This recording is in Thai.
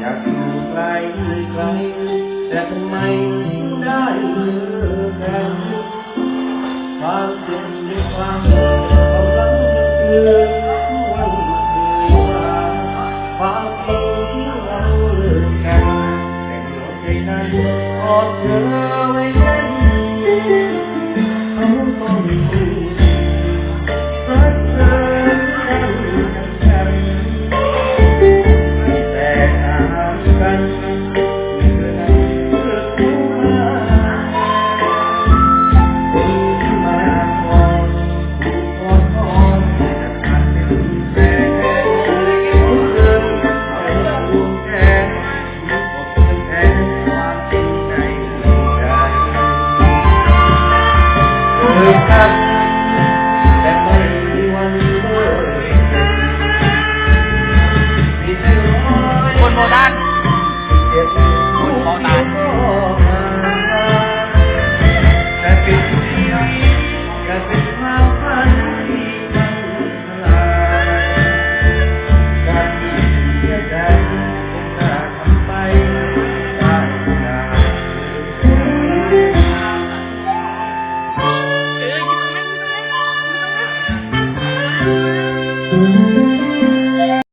อยากอยู่ไกล้ใคร แต่ทำไมถึได้เจอกันความเจ็บในความเขาลังคือวันเคยว่าความจริงที่เราเลิกกันแต่หัวใจนั้นขอเธอไว้ Cause it's my funny.